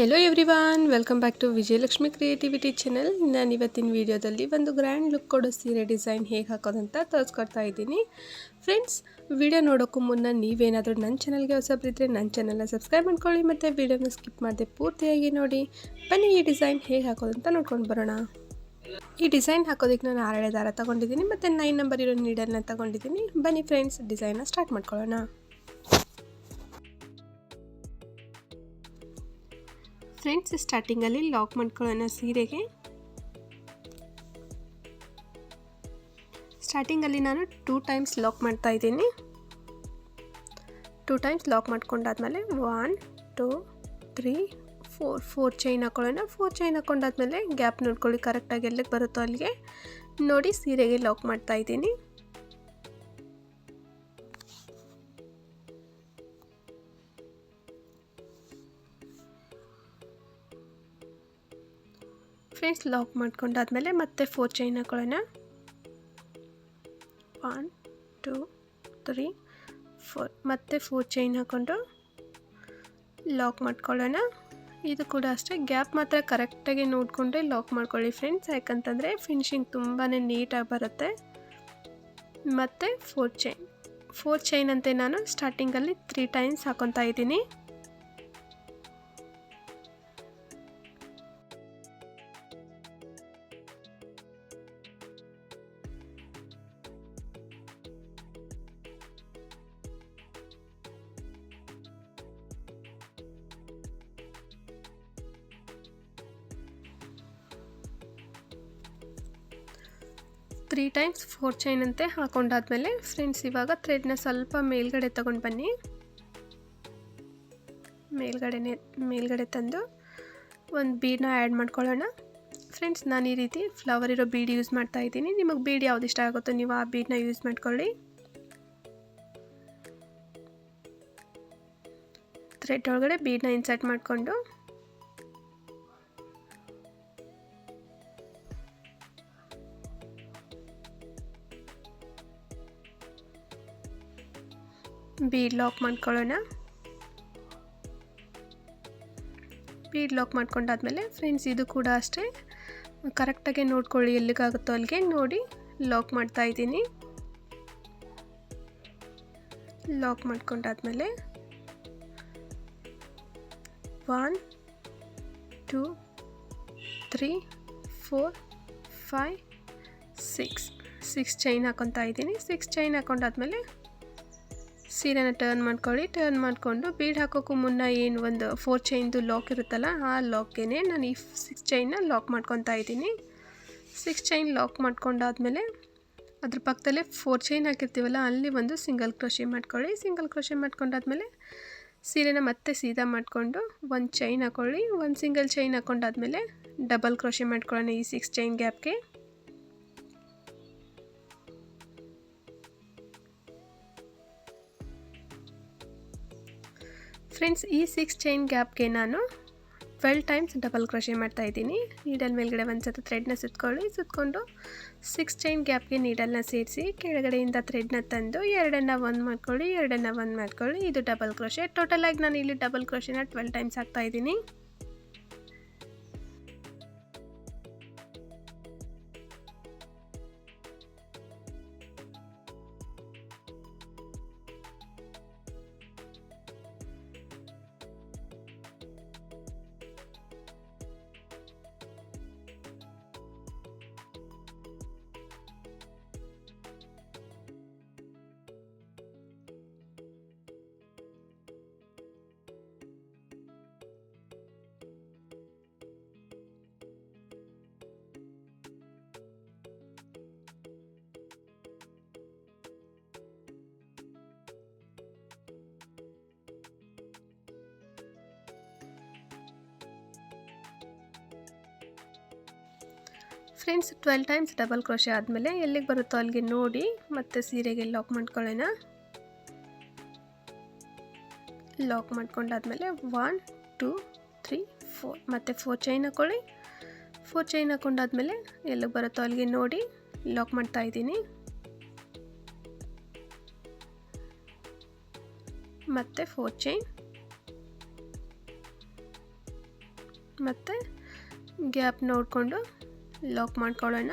Hello everyone welcome back to Vijayalakshmi creativity channel ನಾನು ಇವತ್ತಿನ ವಿಡಿಯೋದಲ್ಲಿ ಒಂದು ಗ್ರ್ಯಾಂಡ್ ಲುಕ್ ಕೊಡೋ ಸೀರೆ ಡಿಸೈನ್ ಹೇಗೆ ಹಾಕೋದಂತ ತೋರಿಸ್ಕೊಡ್ತಾ ಇದ್ದೀನಿ. ಫ್ರೆಂಡ್ಸ್ ವಿಡಿಯೋ ನೋಡೋಕ್ಕೂ ಮುನ್ನ ನೀವೇನಾದರೂ ನನ್ನ ಚಾನಲ್ಗೆ ಹೊಸಬ್ರಿದ್ರೆ ನನ್ನ ಚಾನಲ್ನ ಸಬ್ಸ್ಕ್ರೈಬ್ ಮಾಡ್ಕೊಳ್ಳಿ ಮತ್ತು ವಿಡಿಯೋನ ಸ್ಕಿಪ್ ಮಾಡದೆ ಪೂರ್ತಿಯಾಗಿ ನೋಡಿ. ಬನ್ನಿ ಈ ಡಿಸೈನ್ ಹೇಗೆ ಹಾಕೋದಂತ ನೋಡ್ಕೊಂಡು ಬರೋಣ. ಈ ಡಿಸೈನ್ ಹಾಕೋದಕ್ಕೆ ನಾನು ಆರಳೆ ದಾರ ತೊಗೊಂಡಿದ್ದೀನಿ ಮತ್ತು ನೈನ್ ನಂಬರ್ ಇರೋ ನೀಡಲ್ನ ತೊಗೊಂಡಿದ್ದೀನಿ. ಬನ್ನಿ ಫ್ರೆಂಡ್ಸ್ ಡಿಸೈನ್ನ ಸ್ಟಾರ್ಟ್ ಮಾಡ್ಕೊಳ್ಳೋಣ. ಫ್ರೆಂಡ್ಸ್, ಸ್ಟಾರ್ಟಿಂಗಲ್ಲಿ ಲಾಕ್ ಮಾಡ್ಕೊಳ್ಳೋಣ ಸೀರೆಗೆ. ಸ್ಟಾರ್ಟಿಂಗಲ್ಲಿ ನಾನು ಟೂ ಟೈಮ್ಸ್ ಲಾಕ್ ಮಾಡ್ತಾ ಇದ್ದೀನಿ. Two times lock ಮಾಡ್ಕೊಂಡಾದ್ಮೇಲೆ one, two, three, four four chain ಹಾಕೊಳ್ಳೋಣ. ಫೋರ್ ಚೈನ್ ಹಾಕೊಂಡಾದ್ಮೇಲೆ ಗ್ಯಾಪ್ ನೋಡ್ಕೊಳ್ಳಿ ಕರೆಕ್ಟಾಗಿ ಎಲ್ಲಿಗೆ ಬರುತ್ತೋ ಅಲ್ಲಿಗೆ. ನೋಡಿ ಸೀರೆಗೆ ಲಾಕ್ ಮಾಡ್ತಾ ಇದ್ದೀನಿ. ಫ್ರೆಂಡ್ಸ್ ಲಾಕ್ ಮಾಡ್ಕೊಂಡಾದ್ಮೇಲೆ ಮತ್ತೆ ಫೋರ್ ಚೈನ್ ಹಾಕೊಳ್ಳೋಣ. ಒನ್ ಟೂ ತ್ರೀ ಫೋರ್ ಮತ್ತೆ ಫೋರ್ ಚೈನ್ ಹಾಕ್ಕೊಂಡು ಲಾಕ್ ಮಾಡ್ಕೊಳ್ಳೋಣ. ಇದು ಕೂಡ ಅಷ್ಟೇ. ಗ್ಯಾಪ್ ಮಾತ್ರ ಕರೆಕ್ಟಾಗಿ ನೋಡಿಕೊಂಡ್ರೆ ಲಾಕ್ ಮಾಡ್ಕೊಳ್ಳಿ ಫ್ರೆಂಡ್ಸ್ ಯಾಕಂತಂದರೆ ಫಿನಿಶಿಂಗ್ ತುಂಬಾ ನೀಟಾಗಿ ಬರುತ್ತೆ. ಮತ್ತು ಫೋರ್ ಚೈನ್ ಫೋರ್ ಚೈನ್ ಅಂತೆ ನಾನು ಸ್ಟಾರ್ಟಿಂಗಲ್ಲಿ ತ್ರೀ ಟೈಮ್ಸ್ ಹಾಕೊತಾ ಇದ್ದೀನಿ. ಫೋರ್ ಚೈನ್ ಅಂತೆ ಹಾಕೊಂಡಾದ್ಮೇಲೆ ಫ್ರೆಂಡ್ಸ್ ಇವಾಗ ಥ್ರೆಡ್ನ ಸ್ವಲ್ಪ ಮೇಲ್ಗಡೆ ತಗೊಂಡು ಬನ್ನಿ. ಮೇಲ್ಗಡೆನೆ, ಮೇಲ್ಗಡೆ ತಂದು ಒಂದು ಬೀಡನ್ನ ಆ್ಯಡ್ ಮಾಡ್ಕೊಳ್ಳೋಣ. ಫ್ರೆಂಡ್ಸ್ ನಾನು ಈ ರೀತಿ ಫ್ಲವರ್ ಇರೋ ಬೀಡ್ ಯೂಸ್ ಮಾಡ್ತಾ ಇದ್ದೀನಿ. ನಿಮಗೆ ಬೀಡ್ ಯಾವ್ದು ಇಷ್ಟ ಆಗುತ್ತೋ ನೀವು ಆ ಬೀಡನ್ನ ಯೂಸ್ ಮಾಡ್ಕೊಳ್ಳಿ. ಥ್ರೆಡ್ ಒಳಗಡೆ ಬೀಡನ್ನ ಇನ್ಸರ್ಟ್ ಮಾಡಿಕೊಂಡು ಬೀಡ್ ಲಾಕ್ ಮಾಡ್ಕೊಳ್ಳೋಣ. ಬೀಡ್ ಲಾಕ್ ಮಾಡ್ಕೊಂಡಾದ್ಮೇಲೆ ಫ್ರೆಂಡ್ಸ್ ಇದು ಕೂಡ ಅಷ್ಟೇ. ಕರೆಕ್ಟಾಗಿ ನೋಡ್ಕೊಳ್ಳಿ ಎಲ್ಲಿಗಾಗುತ್ತೋ ಅಲ್ಲಿಗೆ ನೋಡಿ ಲಾಕ್ ಮಾಡ್ತಾ ಇದ್ದೀನಿ. Lock ಮಾಡ್ಕೊಂಡಾದ್ಮೇಲೆ one, two, three, four five six. Six chain ಹಾಕೊತಾ ಇದ್ದೀನಿ. ಸಿಕ್ಸ್ ಚೈನ್ ಹಾಕೊಂಡಾದ್ಮೇಲೆ ಸೀರೆನ ಟರ್ನ್ ಮಾಡ್ಕೊಳ್ಳಿ. ಟರ್ನ್ ಮಾಡಿಕೊಂಡು ಬೀಡ್ ಹಾಕೋಕ್ಕೂ ಮುನ್ನ ಏನು ಒಂದು ಫೋರ್ ಚೈನ್ದು ಲಾಕ್ ಇರುತ್ತಲ್ಲ, ಆ ಲಾಕ್ಗೆ ನಾನು ಈ ಸಿಕ್ಸ್ ಚೈನ್ನ ಲಾಕ್ ಮಾಡ್ಕೊತಾ ಇದ್ದೀನಿ. ಸಿಕ್ಸ್ ಚೈನ್ ಲಾಕ್ ಮಾಡ್ಕೊಂಡಾದ್ಮೇಲೆ ಅದ್ರ ಪಕ್ಕದಲ್ಲೇ ಫೋರ್ ಚೈನ್ ಹಾಕಿರ್ತೀವಲ್ಲ, ಅಲ್ಲಿ ಒಂದು ಸಿಂಗಲ್ ಕ್ರೋಶೆ ಮಾಡ್ಕೊಳ್ಳಿ. ಸಿಂಗಲ್ ಕ್ರೋಶೆ ಮಾಡ್ಕೊಂಡಾದ್ಮೇಲೆ ಸೀರೆನ ಮತ್ತೆ ಸೀದಾ ಮಾಡಿಕೊಂಡು ಒಂದು ಚೈನ್ ಹಾಕೊಳ್ಳಿ. ಒಂದು ಸಿಂಗಲ್ ಚೈನ್ ಹಾಕೊಂಡಾದ್ಮೇಲೆ ಡಬಲ್ ಕ್ರೋಶೆ ಮಾಡ್ಕೊಳ್ಳೋಣ ಈ ಸಿಕ್ಸ್ ಚೈನ್ ಗ್ಯಾಪ್ಗೆ ಫ್ರೆಂಡ್ಸ್, ಈ ಸಿಕ್ಸ್ ಚೈನ್ ಗ್ಯಾಪ್ಗೆ ನಾನು ಟ್ವೆಲ್ ಟೈಮ್ಸ್ ಡಬಲ್ ಕ್ರೋಶೆ ಮಾಡ್ತಾ ಇದ್ದೀನಿ. ನೀಡಲ್ ಮೇಲ್ಗಡೆ ಒಂದು ಸತಿ ಥ್ರೆಡ್ನ ಸುತ್ಕೊಳ್ಳಿ. ಸುತ್ಕೊಂಡು ಸಿಕ್ಸ್ ಚೈನ್ ಗ್ಯಾಪ್ಗೆ ನೀಡಲ್ನ ಸೇರಿಸಿ, ಕೆಳಗಡೆಯಿಂದ ಥ್ರೆಡ್ನ ತಂದು ಎರಡನ್ನ ಒಂದು ಮಾಡ್ಕೊಳ್ಳಿ, ಎರಡನ್ನ ಒಂದು ಮಾಡ್ಕೊಳ್ಳಿ. ಇದು ಡಬಲ್ ಕ್ರೋಶೆ. ಟೋಟಲಾಗಿ ನಾನು ಇಲ್ಲಿ ಡಬಲ್ ಕ್ರೋಶೆನ ಟ್ವೆಲ್ ಟೈಮ್ಸ್ ಹಾಕ್ತಾ ಇದ್ದೀನಿ. ಟ್ವೆಲ್ ಟೈಮ್ಸ್ ಡಬಲ್ ಕ್ರೋಶೆ ಆದಮೇಲೆ ಎಲ್ಲಿಗೆ ಬರುತ್ತೋ ಅಲ್ಲಿಗೆ ನೋಡಿ ಮತ್ತೆ ಸೀರೆಗೆ ಲಾಕ್ ಮಾಡ್ಕೊಳ್ಳೋಣ. ಲಾಕ್ ಮಾಡ್ಕೊಂಡಾದ್ಮೇಲೆ ಒನ್ ಟೂ ತ್ರೀ ಫೋರ್ ಮತ್ತು ಫೋರ್ ಚೈನ್ ಹಾಕ್ಕೊಳ್ಳಿ ಫೋರ್ ಚೈನ್ ಹಾಕೊಂಡಾದ್ಮೇಲೆ ಎಲ್ಲಿಗೆ ಬರುತ್ತೋ ಅಲ್ಲಿಗೆ ನೋಡಿ ಲಾಕ್ ಮಾಡ್ತಾ ಇದ್ದೀನಿ. ಮತ್ತು ಫೋರ್ ಚೈನ್ ಮತ್ತು ಗ್ಯಾಪ್ ನೋಡಿಕೊಂಡು ಲಾಕ್ ಮಾಡ್ಕೊಳ್ಳೋಣ.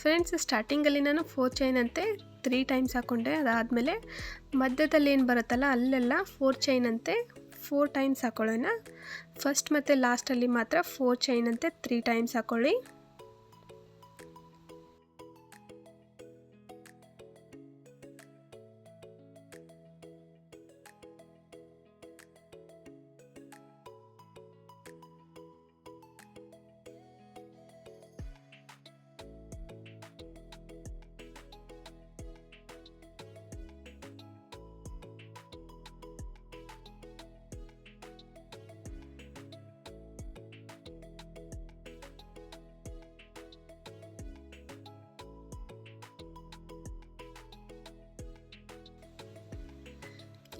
ಫ್ರೆಂಡ್ಸ್ ಸ್ಟಾರ್ಟಿಂಗಲ್ಲಿ ನಾನು ಫೋರ್ ಚೈನ್ ಅಂತೆ ತ್ರೀ ಟೈಮ್ಸ್ ಹಾಕ್ಕೊಂಡೆ ಅದಾದಮೇಲೆ ಮಧ್ಯದಲ್ಲಿ ಏನು ಬರುತ್ತಲ್ಲ, ಅಲ್ಲೆಲ್ಲ ಫೋರ್ ಚೈನ್ ಅಂತೆ ಫೋರ್ ಟೈಮ್ಸ್ ಹಾಕ್ಕೊಳ್ಳೋಣ ಫಸ್ಟ್ ಮತ್ತು ಲಾಸ್ಟಲ್ಲಿ ಮಾತ್ರ ಫೋರ್ ಚೈನ್ ಅಂತೆ ತ್ರೀ ಟೈಮ್ಸ್ ಹಾಕ್ಕೊಳ್ಳಿ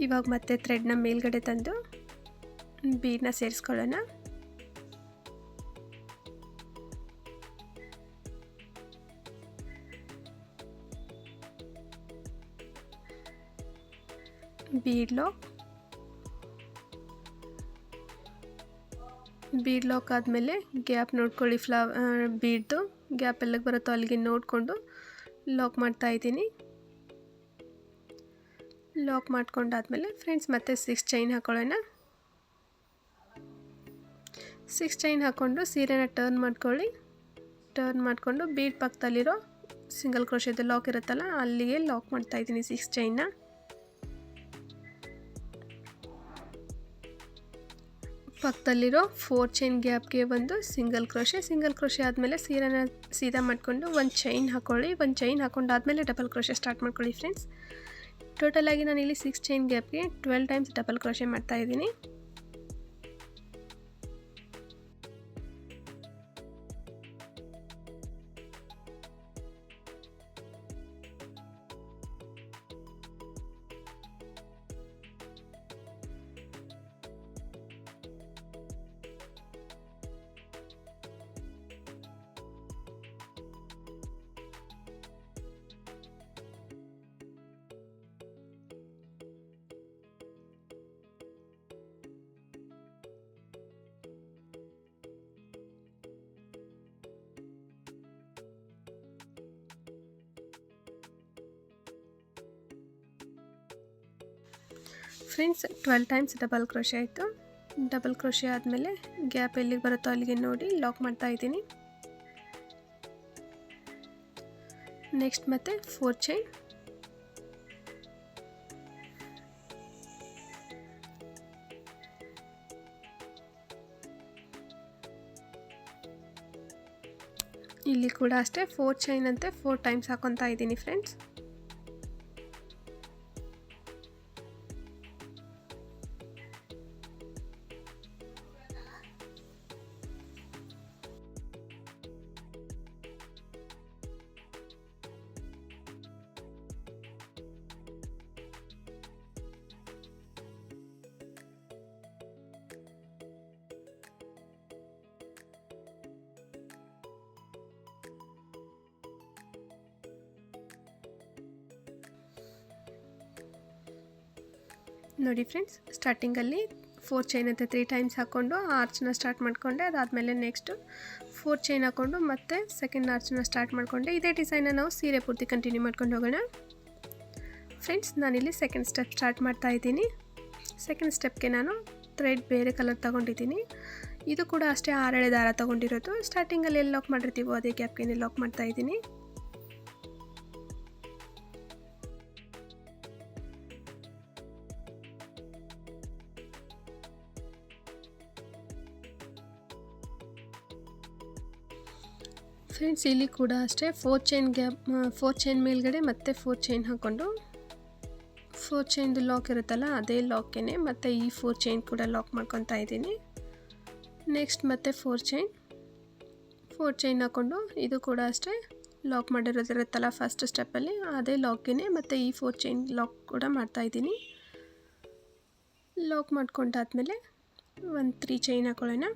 ಇವಾಗ ಮತ್ತೆ ಥ್ರೆಡ್ನ ಮೇಲ್ಗಡೆ ತಂದು ಬೀಡನ್ನ ಸೇರಿಸ್ಕೊಳ್ಳೋಣ. ಲಾಕ್ ಬೀಡ್ ಲಾಕ್ ಆದಮೇಲೆ ಗ್ಯಾಪ್ ನೋಡ್ಕೊಳ್ಳಿ ಫ್ಲವ ಬೀಡ್ದು ಗ್ಯಾಪ್ ಎಲ್ಲಕ್ಕೆ ಬರುತ್ತೋ ಅಲ್ಲಿಗೆ ನೋಡಿಕೊಂಡು ಲಾಕ್ ಮಾಡ್ತಾ ಇದ್ದೀನಿ. ಲಾಕ್ ಮಾಡ್ಕೊಂಡಾದ್ಮೇಲೆ ಫ್ರೆಂಡ್ಸ್ ಮತ್ತೆ ಸಿಕ್ಸ್ ಚೈನ್ ಹಾಕೊಳ್ಳೋಣ. ಸಿಕ್ಸ್ ಚೈನ್ ಹಾಕ್ಕೊಂಡು ಸೀರೆನ ಟರ್ನ್ ಮಾಡ್ಕೊಳ್ಳಿ. ಟರ್ನ್ ಮಾಡಿಕೊಂಡು ಬೀಡ್ ಪಕ್ಕದಲ್ಲಿರೋ ಸಿಂಗಲ್ ಕ್ರೋಶದ ಲಾಕ್ ಇರುತ್ತಲ್ಲ, ಅಲ್ಲಿಗೆ ಲಾಕ್ ಮಾಡ್ತಾ ಇದ್ದೀನಿ ಸಿಕ್ಸ್ ಚೈನ್ನ ಪಕ್ಕದಲ್ಲಿರೋ ಫೋರ್ ಚೈನ್ ಗ್ಯಾಪ್ಗೆ ಒಂದು ಸಿಂಗಲ್ ಕ್ರೋಶೆ ಸಿಂಗಲ್ ಕ್ರೋಶೆ ಆದಮೇಲೆ ಸೀರೆನ ಸೀದಾ ಮಾಡಿಕೊಂಡು ಒಂದು ಚೈನ್ ಹಾಕ್ಕೊಳ್ಳಿ ಒಂದು ಚೈನ್ ಹಾಕೊಂಡಾದ್ಮೇಲೆ ಡಬಲ್ ಕ್ರೋಶೆ ಸ್ಟಾರ್ಟ್ ಮಾಡ್ಕೊಳ್ಳಿ ಫ್ರೆಂಡ್ಸ್ ಟೋಟಲಾಗಿ ನಾನು ಇಲ್ಲಿ ಸಿಕ್ಸ್ ಚೈನ್ ಗ್ಯಾಪ್ಗೆ ಟ್ವೆಲ್ ಟೈಮ್ಸ್ ಡಬಲ್ ಕ್ರೋಶೆ ಮಾಡ್ತಾ ಇದ್ದೀನಿ. Friends, twelve times double crochet ಆಯಿತು. ಡಬಲ್ ಕ್ರೋಶೆ ಆದಮೇಲೆ ಗ್ಯಾಪ್ ಎಲ್ಲಿಗೆ ಬರುತ್ತೋ ಅಲ್ಲಿಗೆ ನೋಡಿ ಲಾಕ್ ಮಾಡ್ತಾ ಇದ್ದೀನಿ. ನೆಕ್ಸ್ಟ್ ಮತ್ತೆ ಫೋರ್ ಚೈನ್. ಇಲ್ಲಿ ಕೂಡ ಅಷ್ಟೇ, ಫೋರ್ ಚೈನ್ ಅಂತೆ, ಫೋರ್ ಟೈಮ್ಸ್ ಹಾಕೊತಾ ಇದ್ದೀನಿ ಫ್ರೆಂಡ್ಸ್. ನೋಡಿ ಫ್ರೆಂಡ್ಸ್, ಸ್ಟಾರ್ಟಿಂಗಲ್ಲಿ ಫೋರ್ ಚೈನ್ ಅಂತ ತ್ರೀ ಟೈಮ್ಸ್ ಹಾಕ್ಕೊಂಡು ಆರ್ಚನ್ನ ಸ್ಟಾರ್ಟ್ ಮಾಡಿಕೊಂಡೆ, ಅದಾದಮೇಲೆ ನೆಕ್ಸ್ಟು ಫೋರ್ ಚೈನ್ ಹಾಕ್ಕೊಂಡು ಮತ್ತೆ ಸೆಕೆಂಡ್ ಆರ್ಚನ್ನ ಸ್ಟಾರ್ಟ್ ಮಾಡಿಕೊಂಡೆ. ಇದೇ ಡಿಸೈನ ನಾವು ಸೀರೆ ಪೂರ್ತಿ ಕಂಟಿನ್ಯೂ ಮಾಡ್ಕೊಂಡು ಹೋಗೋಣ. ಫ್ರೆಂಡ್ಸ್ ನಾನಿಲ್ಲಿ ಸೆಕೆಂಡ್ ಸ್ಟೆಪ್ ಸ್ಟಾರ್ಟ್ ಮಾಡ್ತಾ ಇದ್ದೀನಿ. ಸೆಕೆಂಡ್ ಸ್ಟೆಪ್ಗೆ ನಾನು ಥ್ರೆಡ್ ಬೇರೆ ಕಲರ್ ತೊಗೊಂಡಿದ್ದೀನಿ. ಇದು ಕೂಡ ಅಷ್ಟೇ ಆರಳೆ ದಾರ ತೊಗೊಂಡಿರೋದು. ಸ್ಟಾರ್ಟಿಂಗಲ್ಲಿ ಎಲ್ಲಿ ಲಾಕ್ ಮಾಡಿರ್ತೀವೋ ಅದೇ ಗ್ಯಾಪ್ಗೆ ಲಾಕ್ ಮಾಡ್ತಾ ಇದ್ದೀನಿ. ಫ್ರೆಂಡ್ಸ್ ಇಲ್ಲಿ ಕೂಡ ಅಷ್ಟೇ. Four chain gap four chain ಮೇಲ್ಗಡೆ ಮತ್ತೆ ಫೋರ್ ಚೈನ್ ಹಾಕ್ಕೊಂಡು ಫೋರ್ ಚೈನ್ದು ಲಾಕ್ ಇರುತ್ತಲ್ಲ, ಅದೇ ಲಾಕೇನೆ ಮತ್ತು ಈ ಫೋರ್ ಚೈನ್ ಕೂಡ ಲಾಕ್ ಮಾಡ್ಕೊತಾ ಇದ್ದೀನಿ. ನೆಕ್ಸ್ಟ್ ಮತ್ತೆ ಫೋರ್ ಚೈನ್ ಫೋರ್ ಚೈನ್ ಹಾಕ್ಕೊಂಡು ಇದು ಕೂಡ ಅಷ್ಟೇ ಲಾಕ್ ಮಾಡಿರೋದಿರುತ್ತಲ್ಲ ಫಸ್ಟ್ ಸ್ಟೆಪ್ಪಲ್ಲಿ ಅದೇ ಲಾಕೇನೆ ಮತ್ತು ಈ ಫೋರ್ ಚೈನ್ ಲಾಕ್ ಕೂಡ ಮಾಡ್ತಾಯಿದ್ದೀನಿ ಲಾಕ್ ಮಾಡ್ಕೊಂಡಾದ್ಮೇಲೆ ಒಂದು ತ್ರೀ ಚೈನ್ ಹಾಕೊಳ್ಳೋಣ.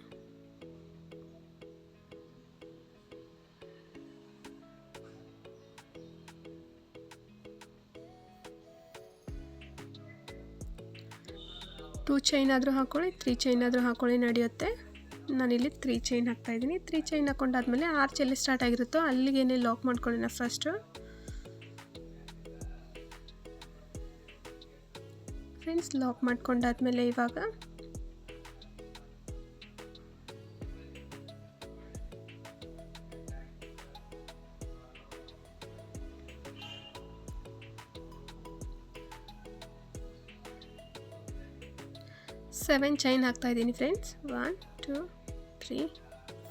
ಟೂ ಚೈನ್ ಆದರೂ ಹಾಕ್ಕೊಳ್ಳಿ ತ್ರೀ ಚೈನ್ ಆದರೂ ಹಾಕ್ಕೊಳ್ಳಿ ನಡೆಯುತ್ತೆ. ನಾನಿಲ್ಲಿ ತ್ರೀ ಚೈನ್ ಹಾಕ್ತಾಯಿದ್ದೀನಿ ತ್ರೀ ಚೈನ್ ಹಾಕ್ಕೊಂಡಾದ್ಮೇಲೆ ಆರ್ಚ್ ಎಲ್ಲಿ ಸ್ಟಾರ್ಟ್ ಆಗಿರುತ್ತೋ ಅಲ್ಲಿಗೇನೆ ಲಾಕ್ ಮಾಡ್ಕೊಳ್ಳೋಣ ಫಸ್ಟು ಫ್ರೆಂಡ್ಸ್ ಲಾಕ್ ಮಾಡ್ಕೊಂಡಾದ್ಮೇಲೆ ಇವಾಗ ಸೆವೆನ್ ಚೈನ್ ಹಾಕ್ತಾ ಇದ್ದೀನಿ friends one two three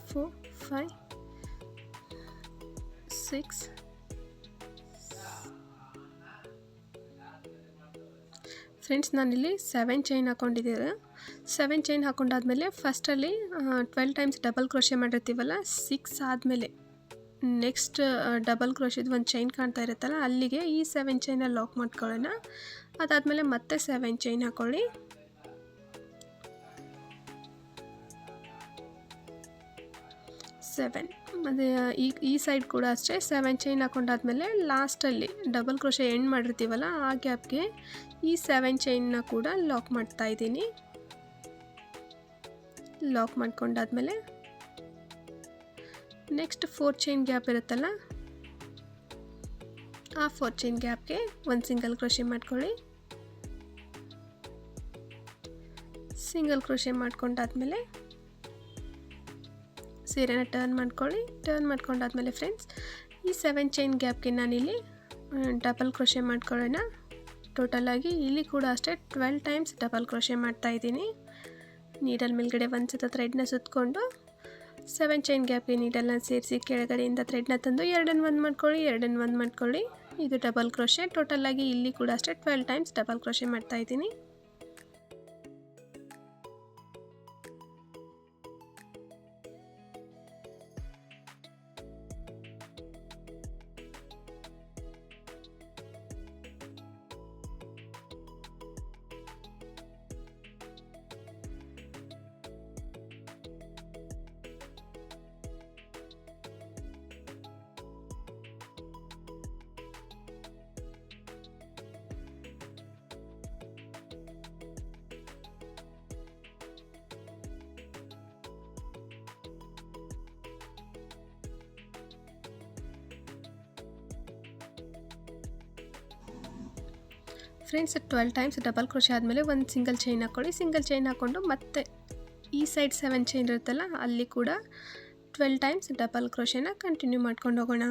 four five six friends ನಾನಿಲ್ಲಿ ಸೆವೆನ್ ಚೈನ್ ಹಾಕ್ಕೊಂಡಿದ್ದೀರ ಸೆವೆನ್ ಚೈನ್ ಹಾಕೊಂಡಾದ್ಮೇಲೆ ಫಸ್ಟಲ್ಲಿ ಟ್ವೆಲ್ ಟೈಮ್ಸ್ ಡಬಲ್ ಕ್ರೋಶೆ ಮಾಡಿರ್ತೀವಲ್ಲ ಸಿಕ್ಸ್ ಆದಮೇಲೆ ನೆಕ್ಸ್ಟ್ ಡಬಲ್ ಕ್ರೋಶಿದು ಒಂದು ಚೈನ್ ಕಾಣ್ತಾ ಇರುತ್ತಲ್ಲ, ಅಲ್ಲಿಗೆ ಈ ಸೆವೆನ್ ಚೈನಲ್ಲಿ ಲಾಕ್ ಮಾಡ್ಕೊಳ್ಳೋಣ. ಅದಾದಮೇಲೆ ಮತ್ತೆ ಸೆವೆನ್ ಚೈನ್ ಹಾಕೊಳ್ಳಿ. ಸೆವೆನ್ ಮತ್ತು ಈ ಈ ಸೈಡ್ ಕೂಡ ಅಷ್ಟೇ ಸೆವೆನ್ ಚೈನ್ ಹಾಕೊಂಡಾದ್ಮೇಲೆ ಲಾಸ್ಟಲ್ಲಿ ಡಬಲ್ ಕ್ರೋಶೆ ಎಂಡ್ ಮಾಡಿರ್ತೀವಲ್ಲ, ಆ ಗ್ಯಾಪ್ಗೆ ಈ ಸೆವೆನ್ ಚೈನ್ನ ಕೂಡ ಲಾಕ್ ಮಾಡ್ತಾ ಇದ್ದೀನಿ. ಲಾಕ್ ಮಾಡ್ಕೊಂಡಾದ್ಮೇಲೆ ನೆಕ್ಸ್ಟ್ ಫೋರ್ ಚೈನ್ ಗ್ಯಾಪ್ ಇರುತ್ತಲ್ಲ, ಆ ಫೋರ್ ಚೈನ್ ಗ್ಯಾಪ್ಗೆ ಒಂದು ಸಿಂಗಲ್ ಕ್ರೋಶೆ ಮಾಡ್ಕೊಳ್ಳಿ. ಸಿಂಗಲ್ ಕ್ರೋಶೆ ಮಾಡ್ಕೊಂಡಾದ್ಮೇಲೆ ಸೀರೆನ ಟರ್ನ್ ಮಾಡ್ಕೊಳ್ಳಿ. ಟರ್ನ್ ಮಾಡ್ಕೊಂಡಾದ್ಮೇಲೆ ಫ್ರೆಂಡ್ಸ್ ಈ ಸೆವೆನ್ ಚೈನ್ ಗ್ಯಾಪ್ಗೆ ನಾನಿಲ್ಲಿ ಡಬಲ್ ಕ್ರೋಶೆ ಮಾಡ್ಕೊಳ್ಳೋಣ. ಟೋಟಲಾಗಿ ಇಲ್ಲಿ ಕೂಡ ಅಷ್ಟೇ ಟ್ವೆಲ್ ಟೈಮ್ಸ್ ಡಬಲ್ ಕ್ರೋಶೆ ಮಾಡ್ತಾ ಇದ್ದೀನಿ. ನೀಡಲ್ ಮೇಲ್ಗಡೆ ಒಂದು ಸತ ಥ್ರೆಡ್ನ ಸುತ್ತಕೊಂಡು ಸೆವೆನ್ ಚೈನ್ ಗ್ಯಾಪ್ಗೆ ನೀಡಲ್ನ ಸೇರಿಸಿ ಕೆಳಗಡೆಯಿಂದ ಥ್ರೆಡ್ನ ತಂದು ಎರಡನ್ನು ಒಂದು ಮಾಡ್ಕೊಳ್ಳಿ ಎರಡನ್ನು ಒಂದು ಮಾಡ್ಕೊಳ್ಳಿ. ಇದು ಡಬಲ್ ಕ್ರೋಶೆ ಟೋಟಲಾಗಿ ಇಲ್ಲಿ ಕೂಡ ಅಷ್ಟೇ ಟ್ವೆಲ್ ಟೈಮ್ಸ್ ಡಬಲ್ ಕ್ರೋಶೆ ಮಾಡ್ತಾ friends, twelve times double crochet ಆದಮೇಲೆ ಒಂದು ಸಿಂಗಲ್ ಚೈನ್ ಹಾಕ್ಕೊಳ್ಳಿ ಸಿಂಗಲ್ ಚೈನ್ ಹಾಕ್ಕೊಂಡು ಮತ್ತೆ ಈ ಸೈಡ್ ಸೆವೆನ್ ಚೈನ್ ಇರುತ್ತಲ್ಲ, ಅಲ್ಲಿ ಕೂಡ ಟ್ವೆಲ್ ಟೈಮ್ಸ್ ಡಬಲ್ ಕ್ರೋಶೆನ ಕಂಟಿನ್ಯೂ ಮಾಡ್ಕೊಂಡು ಹೋಗೋಣ.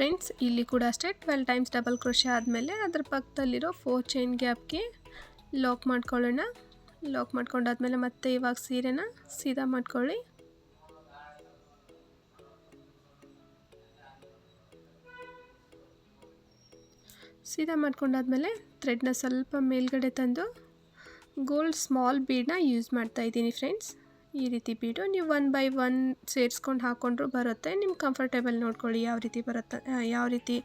ಫ್ರೆಂಡ್ಸ್ ಇಲ್ಲಿ ಕೂಡ ಅಷ್ಟೇ ಟ್ವೆಲ್ ಟೈಮ್ಸ್ ಡಬಲ್ ಕ್ರೋಶೆ ಆದಮೇಲೆ ಅದ್ರ ಪಕ್ಕದಲ್ಲಿರೋ ಫೋರ್ ಚೈನ್ ಗ್ಯಾಪ್ಗೆ ಲಾಕ್ ಮಾಡ್ಕೊಳ್ಳೋಣ. ಲಾಕ್ ಮಾಡ್ಕೊಂಡಾದ್ಮೇಲೆ ಮತ್ತೆ ಇವಾಗ ಸೀರೆನ ಸೀದಾ ಮಾಡ್ಕೊಳ್ಳಿ. ಸೀದಾ ಮಾಡ್ಕೊಂಡಾದ್ಮೇಲೆ ಥ್ರೆಡ್ನ ಸ್ವಲ್ಪ ಮೇಲ್ಗಡೆ ತಂದು ಗೋಲ್ಡ್ ಸ್ಮಾಲ್ ಬೀಡನ್ನ ಯೂಸ್ ಮಾಡ್ತಾ ಇದ್ದೀನಿ ಫ್ರೆಂಡ್ಸ್ ಈ ರೀತಿ ಬೀಡು. ನೀವು ಒನ್ ಬೈ ಒನ್ ಸೇರಿಸ್ಕೊಂಡು ಹಾಕ್ಕೊಂಡ್ರು ಬರುತ್ತೆ. ನಿಮ್ಮ ಕಂಫರ್ಟೇಬಲ್ ನೋಡ್ಕೊಳ್ಳಿ ಯಾವ ರೀತಿ ಬರುತ್ತೆ ಯಾವ ರೀತಿ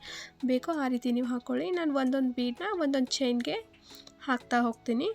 ಬೇಕೋ ಆ ರೀತಿ ನೀವು ಹಾಕ್ಕೊಳ್ಳಿ ನಾನು ಒಂದೊಂದು ಬೀಡನ್ನ ಒಂದೊಂದು ಚೈನ್ಗೆ ಹಾಕ್ತಾ ಹೋಗ್ತೀನಿ.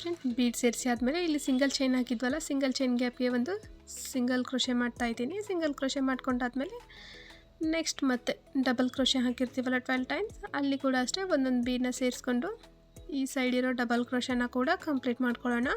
ಫ್ರೆಂಡ್ ಬೀಡ್ ಸೇರಿಸಿ ಆದಮೇಲೆ ಇಲ್ಲಿ ಸಿಂಗಲ್ ಚೈನ್ ಹಾಕಿದ್ವಲ್ಲ ಸಿಂಗಲ್ ಚೈನ್ ಗ್ಯಾಪ್ಗೆ ಒಂದು ಸಿಂಗಲ್ ಕ್ರೋಶೆ ಮಾಡ್ತಾ ಇದ್ದೀನಿ. ಸಿಂಗಲ್ ಕ್ರೋಶೆ ಮಾಡ್ಕೊಂಡಾದ್ಮೇಲೆ ನೆಕ್ಸ್ಟ್ ಮತ್ತೆ ಡಬಲ್ ಕ್ರೋಶೆ ಹಾಕಿರ್ತೀವಲ್ಲ ಟ್ವೆಲ್ ಟೈಮ್ಸ್ ಅಲ್ಲಿ ಕೂಡ ಅಷ್ಟೇ ಒಂದೊಂದು ಬೀಡನ್ನ ಸೇರಿಸ್ಕೊಂಡು ಈ ಸೈಡ್ ಇರೋ ಡಬಲ್ ಕ್ರೋಶನ ಕೂಡ ಕಂಪ್ಲೀಟ್ ಮಾಡ್ಕೊಳ್ಳೋಣ.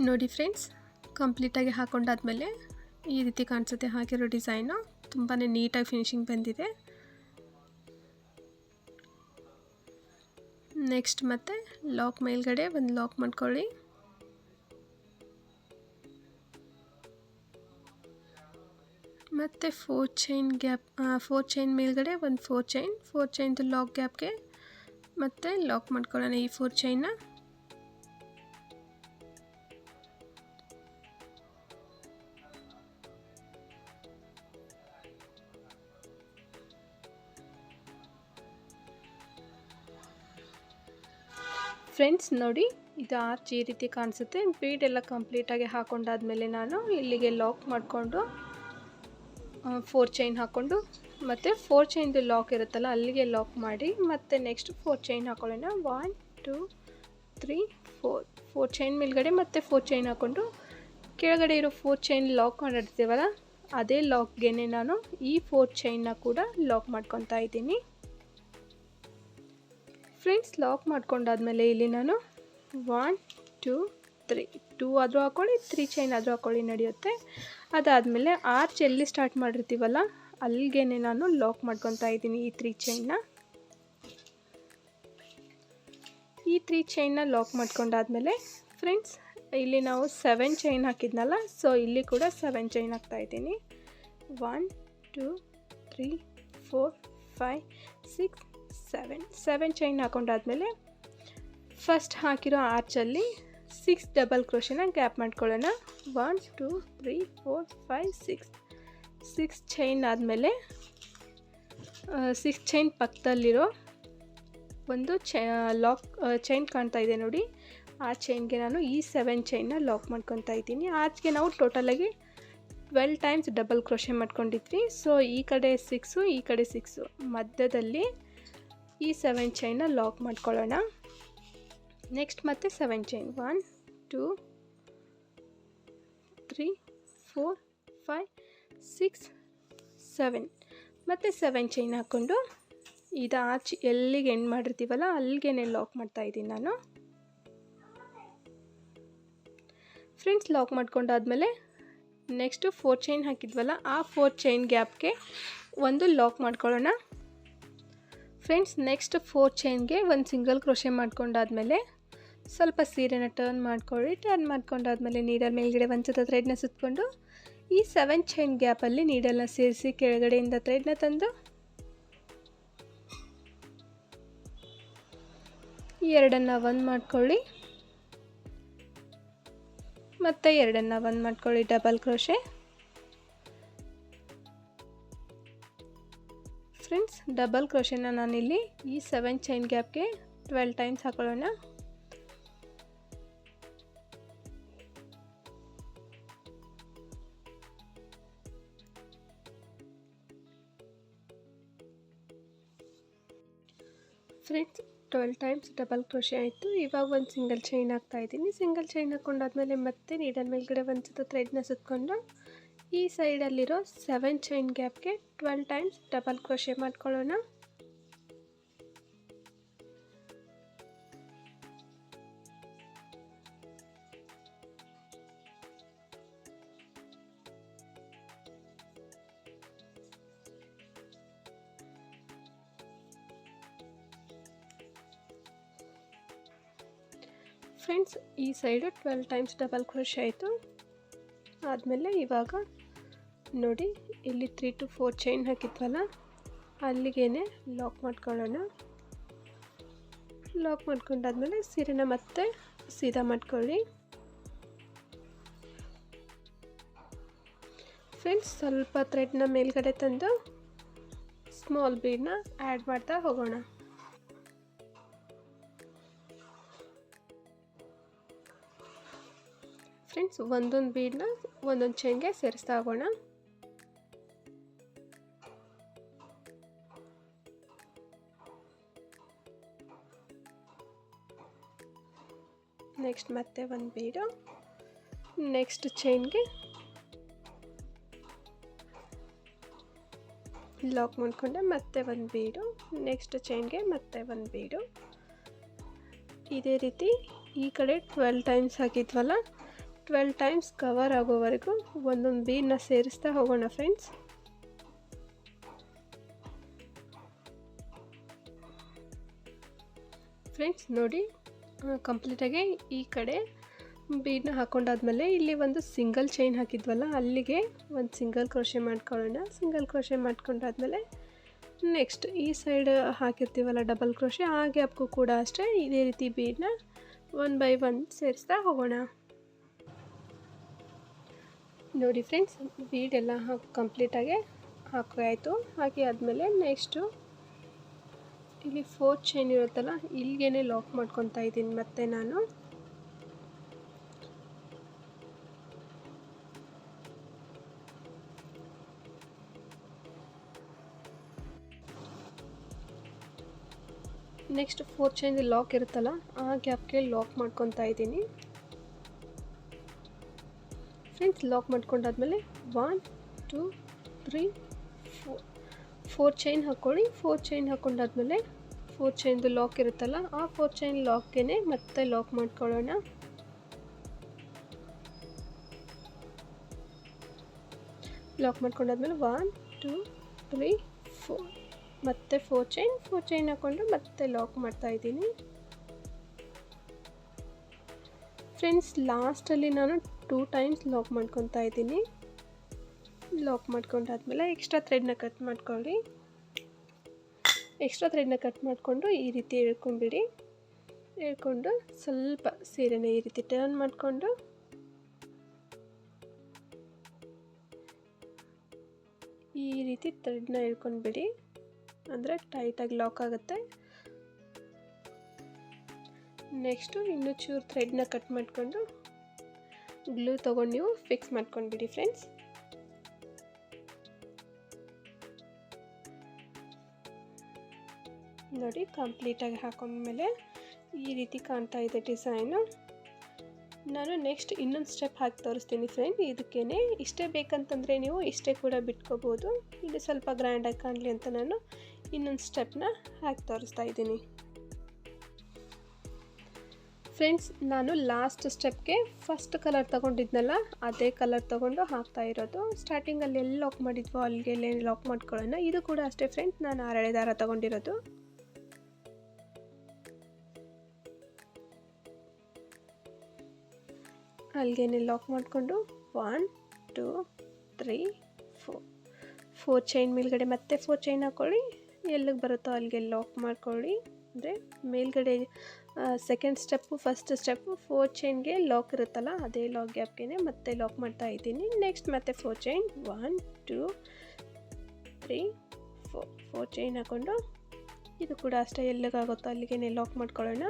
ನೋಡಿ ಫ್ರೆಂಡ್ಸ್ ಕಂಪ್ಲೀಟಾಗಿ ಹಾಕೊಂಡಾದ್ಮೇಲೆ ಈ ರೀತಿ ಕಾಣಿಸುತ್ತೆ. ಹಾಕಿರೋ ಡಿಸೈನು ತುಂಬಾ ನೀಟಾಗಿ ಫಿನಿಶಿಂಗ್ ಬಂದಿದೆ. ನೆಕ್ಸ್ಟ್ ಮತ್ತೆ ಲಾಕ್ ಮೇಲ್ಗಡೆ ಒಂದು ಲಾಕ್ ಮಾಡ್ಕೊಳ್ಳಿ. ಮತ್ತು four chain gap four chain ಮೇಲ್ಗಡೆ ಒಂದು ಫೋರ್ ಚೈನ್ ಫೋರ್ ಚೈನ್ದು ಲಾಕ್ ಗ್ಯಾಪ್ಗೆ ಮತ್ತು ಲಾಕ್ ಮಾಡ್ಕೊಳ್ಳೋಣ ಈ ಫೋರ್ ಚೈನ್ನ ಫ್ರೆಂಡ್ಸ್ ನೋಡಿ, ಇದು ಆರ್ಚ್ ಈ ರೀತಿ ಕಾಣಿಸುತ್ತೆ. ಬೀಡೆಲ್ಲ ಕಂಪ್ಲೀಟಾಗಿ ಹಾಕೊಂಡಾದ್ಮೇಲೆ ನಾನು ಇಲ್ಲಿಗೆ ಲಾಕ್ ಮಾಡಿಕೊಂಡು ಫೋರ್ ಚೈನ್ ಹಾಕ್ಕೊಂಡು ಮತ್ತು ಫೋರ್ ಚೈನ್ದು ಲಾಕ್ ಇರುತ್ತಲ್ಲ, ಅಲ್ಲಿಗೆ ಲಾಕ್ ಮಾಡಿ, ಮತ್ತು ನೆಕ್ಸ್ಟ್ ಫೋರ್ ಚೈನ್ ಹಾಕೊಳ್ಳೋಣ. One two three four four chain ಮೇಲ್ಗಡೆ ಮತ್ತು ಫೋರ್ ಚೈನ್ ಹಾಕ್ಕೊಂಡು ಕೆಳಗಡೆ ಇರೋ ಫೋರ್ ಚೈನ್ ಲಾಕ್ ಮಾಡಿರ್ತೀವಲ್ಲ, ಅದೇ ಲಾಕ್ಗೆ ನಾನು ಈ ಫೋರ್ ಚೈನ್ನ ಕೂಡ ಲಾಕ್ ಮಾಡ್ಕೊತಾ ಇದ್ದೀನಿ. ಫ್ರೆಂಡ್ಸ್ ಲಾಕ್ ಮಾಡ್ಕೊಂಡಾದ್ಮೇಲೆ ಇಲ್ಲಿ ನಾನು ಒನ್ ಟೂ ತ್ರೀ ಟೂ ಆದರೂ ಹಾಕ್ಕೊಳ್ಳಿ ತ್ರೀ ಚೈನ್ ಆದರೂ ಹಾಕ್ಕೊಳ್ಳಿ ನಡೆಯುತ್ತೆ. ಅದಾದಮೇಲೆ ಆರ್ಚ್ ಎಲ್ಲಿ ಸ್ಟಾರ್ಟ್ ಮಾಡಿರ್ತೀವಲ್ಲ ಅಲ್ಲಿಗೆ ನಾನು ಲಾಕ್ ಮಾಡ್ಕೊತಾ ಇದ್ದೀನಿ ಈ ತ್ರೀ ಚೈನ್ನ ಈ ತ್ರೀ ಚೈನ್ನ ಲಾಕ್ ಮಾಡ್ಕೊಂಡಾದ್ಮೇಲೆ ಫ್ರೆಂಡ್ಸ್ ಇಲ್ಲಿ ನಾವು ಸೆವೆನ್ ಚೈನ್ ಹಾಕಿದ್ನಲ್ಲ ಸೊ ಇಲ್ಲಿ ಕೂಡ ಸೆವೆನ್ ಚೈನ್ ಹಾಕ್ತಾ ಇದ್ದೀನಿ. One two three four five six seven seven chain ಹಾಕೊಂಡಾದಮೇಲೆ first ಹಾಕಿರೋ ಆರ್ಚಲ್ಲಿ ಸಿಕ್ಸ್ ಡಬಲ್ ಕ್ರೋಶನ ಗ್ಯಾಪ್ ಮಾಡ್ಕೊಳ್ಳೋಣ. One two three four five six six chain ಆದಮೇಲೆ ಸಿಕ್ಸ್ ಚೈನ್ ಪಕ್ಕದಲ್ಲಿರೋ ಒಂದು ಚೈ ಲಾಕ್ ಚೈನ್ ಕಾಣ್ತಾ ಇದೆ ನೋಡಿ. ಆ ಚೈನ್ಗೆ ನಾನು ಈ ಸೆವೆನ್ ಚೈನ್ನ ಲಾಕ್ ಮಾಡ್ಕೊತಾ ಇದ್ದೀನಿ. ಆಚೆಗೆ ನಾವು ಟೋಟಲಾಗಿ ಟ್ವೆಲ್ ಟೈಮ್ಸ್ ಡಬಲ್ ಕ್ರೋಶೆ ಮಾಡ್ಕೊಂಡಿದ್ವಿ. ಸೊ ಈ ಕಡೆ ಸಿಕ್ಸು ಈ ಕಡೆ ಸಿಕ್ಸು ಮಧ್ಯದಲ್ಲಿ ಈ ಸೆವೆನ್ ಚೈನ್ನ ಲಾಕ್ ಮಾಡ್ಕೊಳ್ಳೋಣ. ನೆಕ್ಸ್ಟ್ ಮತ್ತೆ seven chain one two three four five six seven ಮತ್ತು ಸೆವೆನ್ ಚೈನ್ ಹಾಕ್ಕೊಂಡು ಇದು ಆಚ್ ಎಲ್ಲಿಗೆ ಎಂಡ್ ಮಾಡಿರ್ತೀವಲ್ಲ ಅಲ್ಲಿಗೆ ಲಾಕ್ ಮಾಡ್ತಾ ಇದ್ದೀನಿ ನಾನು. ಫ್ರೆಂಡ್ಸ್ ಲಾಕ್ ಮಾಡ್ಕೊಂಡಾದ್ಮೇಲೆ ನೆಕ್ಸ್ಟು ಫೋರ್ ಚೈನ್ ಹಾಕಿದ್ವಲ್ಲ, ಆ ಫೋರ್ ಚೈನ್ ಗ್ಯಾಪ್ಗೆ ಒಂದು ಲಾಕ್ ಮಾಡ್ಕೊಳ್ಳೋಣ. ಫ್ರೆಂಡ್ಸ್ ನೆಕ್ಸ್ಟ್ ಫೋರ್ ಚೈನ್ಗೆ ಒಂದು ಸಿಂಗಲ್ ಕ್ರೋಶೆ ಮಾಡ್ಕೊಂಡಾದ್ಮೇಲೆ ಸ್ವಲ್ಪ ಸೀರೆನ ಟರ್ನ್ ಮಾಡ್ಕೊಳ್ಳಿ. ಟರ್ನ್ ಮಾಡ್ಕೊಂಡಾದ್ಮೇಲೆ ನೀಡಲ್ ಮೇಲ್ಗಡೆ ಒಂದು ಸತ ಥ್ರೆಡ್ನ ಸುತ್ತಕೊಂಡು ಈ ಸೆವೆನ್ ಚೈನ್ ಗ್ಯಾಪಲ್ಲಿ ನೀಡಲ್ನ ಸೇರಿಸಿ ಕೆಳಗಡೆಯಿಂದ ಥ್ರೆಡ್ನ ತಂದು ಎರಡನ್ನು ಒಂದು ಮಾಡ್ಕೊಳ್ಳಿ. ಮತ್ತು ಎರಡನ್ನು ಒಂದು ಮಾಡ್ಕೊಳ್ಳಿ ಡಬಲ್ ಕ್ರೋಶೆ ಫ್ರೆಂಡ್ಸ್ ಡಬಲ್ ಕ್ರೋಶೆನ ನಾನಿಲ್ಲಿ ಈ ಸೆವೆನ್ ಚೈನ್ ಗ್ಯಾಪ್ಗೆ ಟ್ವೆಲ್ ಟೈಮ್ಸ್ ಹಾಕೊಳ್ಳೋಣ friends twelve times double crochet ಆಯಿತು. ಇವಾಗ ಒಂದು ಸಿಂಗಲ್ ಚೈನ್ ಹಾಕ್ತಾ ಇದ್ದೀನಿ. ಸಿಂಗಲ್ ಚೈನ್ ಹಾಕೊಂಡಾದ್ಮೇಲೆ ಮತ್ತೆ ನೀಡಲ್ ಮೇಲ್ಗಡೆ ಒಂದು ಸತ ಥ್ರೆಡ್ನ ಸುತ್ತಕೊಂಡು ಈ ಸೈಡಲ್ಲಿರೋ ಸೆವೆನ್ ಚೈನ್ ಗ್ಯಾಪ್ಗೆ ಟ್ವೆಲ್ ಟೈಮ್ಸ್ ಡಬಲ್ ಕ್ರೋಶೆ ಮಾಡ್ಕೊಳ್ಳೋಣ. ಫ್ರೆಂಡ್ಸ್, ಈ side twelve times double crochet ಆಯಿತು. ಆದಮೇಲೆ ಇವಾಗ ನೋಡಿ, ಇಲ್ಲಿ ತ್ರೀ ಟು ಫೋರ್ ಚೈನ್ ಹಾಕಿದ್ವಲ್ಲ ಅಲ್ಲಿಗೇ ಲಾಕ್ ಮಾಡ್ಕೊಳ್ಳೋಣ. ಲಾಕ್ ಮಾಡ್ಕೊಂಡಾದ್ಮೇಲೆ ಸೀರೆನ ಮತ್ತೆ ಸೀದಾ ಮಾಡ್ಕೊಳ್ಳಿ. ಫ್ರೆಂಡ್ಸ್ ಸ್ವಲ್ಪ ಥ್ರೆಡ್ನ ಮೇಲ್ಗಡೆ ತಂದು ಸ್ಮಾಲ್ ಬೀಡನ್ನ ಆ್ಯಡ್ ಮಾಡ್ತಾ ಹೋಗೋಣ. ಫ್ರೆಂಡ್ಸ್ ಒಂದೊಂದು ಬೀಡನ್ನ ಒಂದೊಂದು ಚೈನ್ಗೆ ಸೇರಿಸ್ತಾ ಹೋಗೋಣ. ನೆಕ್ಸ್ಟ್ ಮತ್ತೆ ಒಂದು ಬೀಡು ನೆಕ್ಸ್ಟ್ ಚೈನ್ಗೆ ಲಾಕ್ ಮಾಡಿಕೊಂಡೆ ಮತ್ತೆ ಒಂದು ಬೀಡು ನೆಕ್ಸ್ಟ್ ಚೈನ್ಗೆ ಮತ್ತೆ ಒಂದು ಬೀಡು ಇದೇ ರೀತಿ ಈ ಕಡೆ ಟ್ವೆಲ್ ಟೈಮ್ಸ್ ಹಾಕಿದ್ವಲ್ಲ? ಟ್ವೆಲ್ ಟೈಮ್ಸ್ ಕವರ್ ಆಗೋವರೆಗೂ ಒಂದೊಂದು ಬೀಡನ್ನ ಸೇರಿಸ್ತಾ ಹೋಗೋಣ ಫ್ರೆಂಡ್ಸ್ ಫ್ರೆಂಡ್ಸ್ ನೋಡಿ ಕಂಪ್ಲೀಟಾಗಿ ಈ ಕಡೆ ಬೀಡನ್ನ ಹಾಕೊಂಡಾದ್ಮೇಲೆ ಇಲ್ಲಿ ಒಂದು ಸಿಂಗಲ್ ಚೈನ್ ಹಾಕಿದ್ವಲ್ಲ, ಅಲ್ಲಿಗೆ ಒಂದು ಸಿಂಗಲ್ ಕ್ರೋಶೆ ಮಾಡ್ಕೊಳ್ಳೋಣ. ಸಿಂಗಲ್ ಕ್ರೋಶೆ ಮಾಡ್ಕೊಂಡಾದ್ಮೇಲೆ ನೆಕ್ಸ್ಟ್ ಈ ಸೈಡ್ ಹಾಕಿರ್ತೀವಲ್ಲ ಡಬಲ್ ಕ್ರೋಶೆ ಆ ಗ್ಯಾಪ್ಗೂ ಕೂಡ ಅಷ್ಟೇ ಇದೇ ರೀತಿ ಬೀಡನ್ನ ಒನ್ ಬೈ ಒನ್ ಸೇರಿಸ್ತಾ ಹೋಗೋಣ. ನೋಡಿ ಫ್ರೆಂಡ್ಸ್ ಬೀಡೆಲ್ಲ ಹಾಕಿ ಕಂಪ್ಲೀಟಾಗೆ ಹಾಕಿ ಆಯಿತು. ಹಾಕಿ ಆದಮೇಲೆ ನೆಕ್ಸ್ಟು ಇಲ್ಲಿ ಫೋರ್ ಚೈನ್ ಇರುತ್ತಲ್ಲ, ಇಲ್ಲಿಗೇನೆ ಲಾಕ್ ಮಾಡ್ಕೊತಾ ಇದ್ದೀನಿ ಮತ್ತೆ ನಾನು. ನೆಕ್ಸ್ಟ್ ಫೋರ್ ಚೈನ್ ಲಾಕ್ ಇರುತ್ತಲ್ಲ, ಆ ಗ್ಯಾಪ್ಗೆ ಲಾಕ್ ಮಾಡ್ಕೊತಾ ಇದ್ದೀನಿ. Friends lock ಮಾಡ್ಕೊಂಡಾದ್ಮೇಲೆ one two three four chain ಹಾಕ್ಕೊಳ್ಳಿ ಫೋರ್ ಚೈನ್ ಹಾಕ್ಕೊಂಡಾದ್ಮೇಲೆ ಫೋರ್ ಚೈನ್ದು ಲಾಕ್ ಇರುತ್ತಲ್ಲ, ಆ ಫೋರ್ ಚೈನ್ ಲಾಕ್ಗೆ ಮತ್ತೆ ಲಾಕ್ ಮಾಡ್ಕೊಳ್ಳೋಣ. ಲಾಕ್ ಮಾಡ್ಕೊಂಡಾದ್ಮೇಲೆ ಒನ್ ಟೂ ತ್ರೀ ಫೋರ್ ಮತ್ತೆ ಫೋರ್ ಚೈನ್ ಫೋರ್ ಚೈನ್ ಹಾಕ್ಕೊಂಡು ಮತ್ತೆ ಲಾಕ್ ಮಾಡ್ತಾ ಇದ್ದೀನಿ. ಫ್ರೆಂಡ್ಸ್ ಲಾಸ್ಟಲ್ಲಿ ನಾನು ಟೂ ಟೈಮ್ಸ್ ಲಾಕ್ ಮಾಡ್ಕೊತಾ ಇದ್ದೀನಿ. ಲಾಕ್ ಮಾಡ್ಕೊಂಡಾದ್ಮೇಲೆ ಎಕ್ಸ್ಟ್ರಾ ಥ್ರೆಡ್ನ ಕಟ್ ಮಾಡ್ಕೊಳ್ಳಿ. ಎಕ್ಸ್ಟ್ರಾ ಥ್ರೆಡ್ನ ಕಟ್ ಮಾಡಿಕೊಂಡು ಈ ರೀತಿ ಹೇಳ್ಕೊಂಬಿಡಿ. ಹೇಳ್ಕೊಂಡು ಸ್ವಲ್ಪ ಸೀರೆನ ಈ ರೀತಿ ಟರ್ನ್ ಮಾಡಿಕೊಂಡು. ಈ ರೀತಿ ಥ್ರೆಡ್ನ ಹೇಳ್ಕೊಂಡ್ಬಿಡಿ. ಅಂದರೆ ಟೈಟಾಗಿ ಲಾಕ್ ಆಗುತ್ತೆ. ನೆಕ್ಸ್ಟು ಇನ್ನೂ ಚೂರು ಥ್ರೆಡ್ನ ಕಟ್ ಮಾಡಿಕೊಂಡು ಗ್ಲೂ ತೊಗೊಂಡು ನೀವು ಫಿಕ್ಸ್ ಮಾಡ್ಕೊಂಡ್ಬಿಡಿ ಫ್ರೆಂಡ್ಸ್ ನೋಡಿ ಕಂಪ್ಲೀಟಾಗಿ ಹಾಕೊಂಡ್ಮೇಲೆ ಈ ರೀತಿ ಕಾಣ್ತಾ ಇದೆ ಡಿಸೈನು. ನಾನು ನೆಕ್ಸ್ಟ್ ಇನ್ನೊಂದು ಸ್ಟೆಪ್ ಹಾಕಿ ತೋರಿಸ್ತೀನಿ ಫ್ರೆಂಡ್ ಇದಕ್ಕೇ ಇಷ್ಟೇ ಬೇಕಂತಂದರೆ ನೀವು ಇಷ್ಟೇ ಕೂಡ ಬಿಟ್ಕೋಬೋದು. ಇದು ಸ್ವಲ್ಪ ಗ್ರ್ಯಾಂಡಾಗಿ ಕಾಣಲಿ ಅಂತ ನಾನು ಇನ್ನೊಂದು ಸ್ಟೆಪ್ನ ಹಾಕಿ ತೋರಿಸ್ತಾ ಇದ್ದೀನಿ. ಫ್ರೆಂಡ್ಸ್, ನಾನು ಲಾಸ್ಟ್ ಸ್ಟೆಪ್ಗೆ ಫಸ್ಟ್ ಕಲರ್ ತೊಗೊಂಡಿದ್ನಲ್ಲ, ಅದೇ ಕಲರ್ ತೊಗೊಂಡು ಹಾಕ್ತಾ ಇರೋದು. ಸ್ಟಾರ್ಟಿಂಗಲ್ಲಿ ಎಲ್ಲಿ ಲಾಕ್ ಮಾಡಿದ್ವೋ ಅಲ್ಲಿಗೆ ಲಾಕ್ ಮಾಡ್ಕೊಳ್ಳೋಣ ಇದು ಕೂಡ ಅಷ್ಟೇ ಫ್ರೆಂಡ್ಸ್ ನಾನು ಆರಳೆ ದಾರ ತೊಗೊಂಡಿರೋದು. ಅಲ್ಲಿಗೆ ಲಾಕ್ ಮಾಡಿಕೊಂಡು one two three four four chain ಮೇಲ್ಗಡೆ ಮತ್ತೆ ಫೋರ್ ಚೈನ್ ಹಾಕ್ಕೊಳ್ಳಿ ಎಲ್ಲಿಗೆ ಬರುತ್ತೋ ಅಲ್ಲಿಗೆ ಲಾಕ್ ಮಾಡ್ಕೊಳ್ಳಿ. ಅಂದರೆ ಮೇಲ್ಗಡೆ second step first step four ಚೈನ್ಗೆ lock ಇರುತ್ತಲ್ಲ, ಅದೇ ಲಾಕ್ ಗ್ಯಾಪ್ಗೆ ಮತ್ತೆ ಲಾಕ್ ಮಾಡ್ತಾ ಇದ್ದೀನಿ. ನೆಕ್ಸ್ಟ್ ಮತ್ತೆ four chain one two three four four chain ಹಾಕ್ಕೊಂಡು ಇದು ಕೂಡ ಅಷ್ಟೇ ಎಲ್ಲಿಗಾಗುತ್ತೋ ಅಲ್ಲಿಗೆ ಲಾಕ್ ಮಾಡ್ಕೊಳ್ಳೋಣ.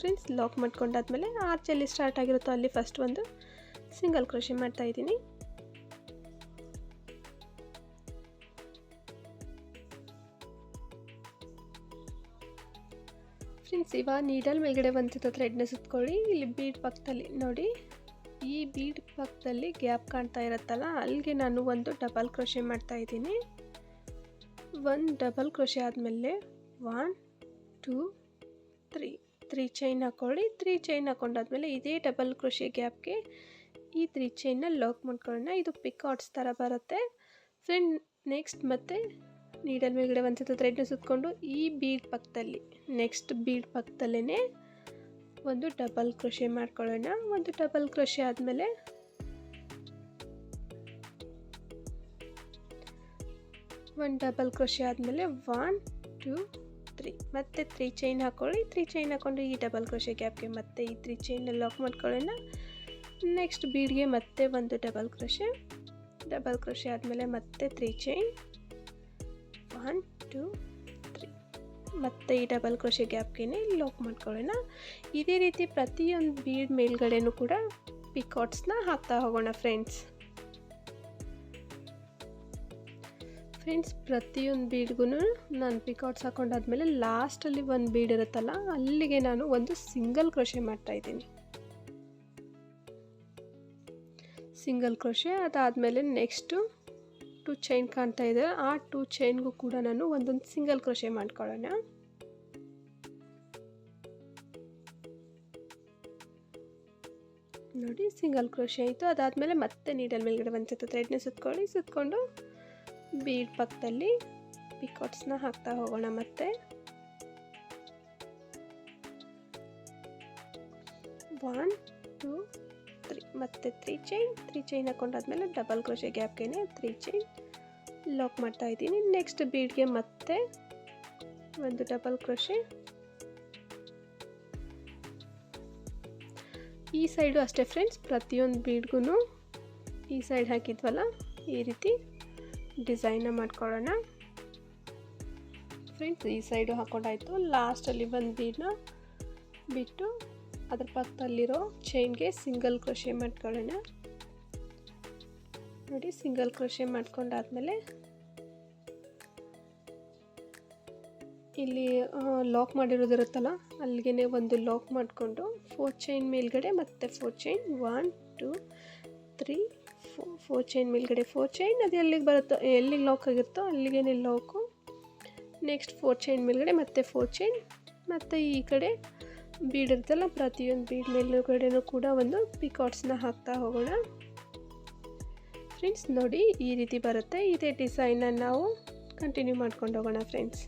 ಫ್ರೆಂಡ್ಸ್ ಲಾಕ್ ಮಾಡ್ಕೊಂಡಾದ್ಮೇಲೆ ಆರ್ಚಲ್ಲಿ ಸ್ಟಾರ್ಟ್ ಆಗಿರುತ್ತೋ ಅಲ್ಲಿ ಫಸ್ಟ್ ಒಂದು ಸಿಂಗಲ್ ಕ್ರೋಶಿ ಮಾಡ್ತಾಯಿದ್ದೀನಿ ಫ್ರೆಂಡ್ಸ್, ಇವಾಗ ನೀಡಲ್ ಮೇಲ್ಗಡೆ ಒಂದು ಥ್ರೆಡ್ನ ಸುತ್ಕೊಳ್ಳಿ. ಇಲ್ಲಿ ಬೀಡ್ ಪಕ್ಕದಲ್ಲಿ ನೋಡಿ, ಈ ಬೀಡ್ ಪಕ್ಕದಲ್ಲಿ ಗ್ಯಾಪ್ ಕಾಣ್ತಾ ಇರುತ್ತಲ್ಲ, ಅಲ್ಲಿಗೆ ನಾನು ಒಂದು ಡಬಲ್ ಕ್ರೋಷಿ ಮಾಡ್ತಾ ಇದ್ದೀನಿ. ಒಂದು ಡಬಲ್ ಕ್ರೋಷಿ ಆದಮೇಲೆ one two three three chain ಹಾಕ್ಕೊಳ್ಳಿ ತ್ರೀ ಚೈನ್ ಹಾಕೊಂಡಾದ್ಮೇಲೆ ಇದೇ ಡಬಲ್ ಕೃಷಿ ಗ್ಯಾಪ್ಗೆ ಈ ತ್ರೀ ಚೈನ್ನ ಲಾಕ್ ಮಾಡ್ಕೊಳ್ಳೋಣ. ಇದು ಪಿಕಾಟ್ಸ್ ಥರ ಬರುತ್ತೆ. ಫ್ರೆಂಡ್ ನೆಕ್ಸ್ಟ್ ಮತ್ತೆ ನೀಡಲ್ ಮೇಲ್ಗಡೆ ಒಂದು ಸತ ಥ್ರೆಡ್ನ ಸುತ್ಕೊಂಡು ಈ ಬೀಡ್ ಪಕ್ಕದಲ್ಲಿ ನೆಕ್ಸ್ಟ್ ಬೀಡ್ ಪಕ್ಕದಲ್ಲೇ ಒಂದು ಡಬಲ್ ಕೃಷಿ ಮಾಡ್ಕೊಳ್ಳೋಣ. ಒಂದು ಡಬಲ್ ಕೃಷಿ ಆದಮೇಲೆ ಒಂದು ಡಬಲ್ ಕೃಷಿ ಆದಮೇಲೆ ಒನ್ ಟೂ ತ್ರೀ. ಮತ್ತು ತ್ರೀ ಚೈನ್ ಹಾಕ್ಕೊಳ್ಳಿ ತ್ರೀ ಚೈನ್ ಹಾಕ್ಕೊಂಡು ಈ ಡಬಲ್ ಕ್ರೋಶೆ ಗ್ಯಾಪ್ಗೆ ಮತ್ತೆ ಈ ತ್ರೀ ಚೈನ್ ಲಾಕ್ ಮಾಡ್ಕೊಳ್ಳೋಣ. ನೆಕ್ಸ್ಟ್ ಬೀಡ್ಗೆ ಮತ್ತೆ ಒಂದು ಡಬಲ್ ಕ್ರೋಶೆ ಡಬಲ್ ಕ್ರೋಶೆ ಆದಮೇಲೆ ಮತ್ತೆ ತ್ರೀ ಚೈನ್ ಒನ್ ಟೂ ಮತ್ತೆ ಈ ಡಬಲ್ ಕ್ರೋಶೆ ಗ್ಯಾಪ್ಗೆ ಲಾಕ್ ಮಾಡ್ಕೊಳ್ಳೋಣ. ಇದೇ ರೀತಿ ಪ್ರತಿಯೊಂದು ಬೀಡ್ ಮೇಲ್ಗಡೆನೂ ಕೂಡ ಪಿಕಾಟ್ಸ್ನ ಹಾಕ್ತಾ ಹೋಗೋಣ ಫ್ರೆಂಡ್ಸ್ ಫ್ರೆಂಡ್ಸ್, ಪ್ರತಿಯೊಂದು ಬೀಡ್ಗೂ ನಾನು ಪಿಕೌಟ್ಸ್ ಹಾಕೊಂಡಾದ್ಮೇಲೆ ಲಾಸ್ಟಲ್ಲಿ ಒಂದು ಬೀಡ್ ಇರುತ್ತಲ್ಲ, ಅಲ್ಲಿಗೆ ನಾನು ಒಂದು ಸಿಂಗಲ್ ಕ್ರೋಶೆ ಮಾಡ್ತಾ ಇದ್ದೀನಿ. ಸಿಂಗಲ್ ಕ್ರೋಶೆ ಅದಾದಮೇಲೆ ನೆಕ್ಸ್ಟು ಟೂ ಚೈನ್ ಕಾಣ್ತಾ ಇದೆ. ಆ ಟೂ ಚೈನ್ಗೂ ಕೂಡ ನಾನು ಒಂದೊಂದು ಸಿಂಗಲ್ ಕ್ರೋಶೆ ಮಾಡ್ಕೊಳ್ಳೋಣ. ನೋಡಿ ಸಿಂಗಲ್ ಕ್ರೋಶೆ ಆಯಿತು. ಅದಾದಮೇಲೆ ಮತ್ತೆ ನೀಡಲ್ ಮೇಲ್ಗಡೆ ಒಂದು ಸತ ಥ್ರೆಡ್ನ ಸುತ್ಕೊಳ್ಳಿ. ಸುತ್ಕೊಂಡು ಬೀಡ್ ಪಕ್ಕದಲ್ಲಿ ಪಿಕಾಟ್ಸ್ನ ಹಾಕ್ತಾ ಹೋಗೋಣ ಮತ್ತೆ. ಒನ್ ಟೂ ತ್ರೀ ಮತ್ತೆ ತ್ರೀ ಚೈನ್ ತ್ರೀ ಚೈನ್ ಹಾಕೊಂಡಾದ್ಮೇಲೆ ಡಬಲ್ ಕ್ರೋಶೆ ಗ್ಯಾಪ್ಗೆ ತ್ರೀ ಚೈನ್ ಲಾಕ್ ಮಾಡ್ತಾ ಇದ್ದೀನಿ. ನೆಕ್ಸ್ಟ್ ಬೀಡ್ಗೆ ಮತ್ತೆ ಒಂದು ಡಬಲ್ ಕ್ರೋಶೆ ಈ ಸೈಡು ಅಷ್ಟೇ ಫ್ರೆಂಡ್ಸ್ ಪ್ರತಿಯೊಂದು ಬೀಡ್ಗೂ ಈ ಸೈಡ್ ಹಾಕಿದ್ವಲ್ಲ, ಈ ರೀತಿ ಡಿಸೈನ್ನ ಮಾಡ್ಕೊಳ್ಳೋಣ. ಫ್ರೆಂಡ್ಸ್, ಈ ಸೈಡು ಹಾಕೊಂಡಾಯ್ತು. ಲಾಸ್ಟಲ್ಲಿ ಒಂದು ಬೀಡನ್ನ ಬಿಟ್ಟು ಅದ್ರ ಪಕ್ಕದಲ್ಲಿರೋ ಚೈನ್ಗೆ ಸಿಂಗಲ್ ಕ್ರೋಶೆ ಮಾಡ್ಕೊಳ್ಳೋಣ. ನೋಡಿ, ಸಿಂಗಲ್ ಕ್ರೋಶೆ ಮಾಡ್ಕೊಂಡಾದ್ಮೇಲೆ ಇಲ್ಲಿ ಲಾಕ್ ಮಾಡಿರೋದಿರುತ್ತಲ್ಲ ಅಲ್ಲಿಗೆ ಒಂದು ಲಾಕ್ ಮಾಡಿಕೊಂಡು, ಫೋರ್ ಚೈನ್ ಮೇಲ್ಗಡೆ ಮತ್ತು four chain, one, two, three four chain ಮೇಲ್ಗಡೆ ಫೋರ್ ಚೈನ್ ಅದು ಎಲ್ಲಿಗೆ ಬರುತ್ತೋ, ಎಲ್ಲಿಗೆ ಲಾಕ್ ಆಗಿರುತ್ತೋ ಅಲ್ಲಿಗೆ ಲಾಕು ನೆಕ್ಸ್ಟ್ ಫೋರ್ ಚೈನ್ ಮೇಲ್ಗಡೆ ಮತ್ತೆ ಫೋರ್ ಚೈನ್ ಮತ್ತು ಈ ಕಡೆ ಬೀಡ್ ಇರುತ್ತಲ್ಲ, ಪ್ರತಿಯೊಂದು ಬೀಡ್ ಮೇಲುಗಡೆನೂ ಕೂಡ ಒಂದು ಪಿಕಾಟ್ಸ್ನ ಹಾಕ್ತಾ ಹೋಗೋಣ. ಫ್ರೆಂಡ್ಸ್ ನೋಡಿ ಈ ರೀತಿ ಬರುತ್ತೆ. ಇದೇ ಡಿಸೈನನ್ನು ನಾವು ಕಂಟಿನ್ಯೂ ಮಾಡ್ಕೊಂಡು ಹೋಗೋಣ ಫ್ರೆಂಡ್ಸ್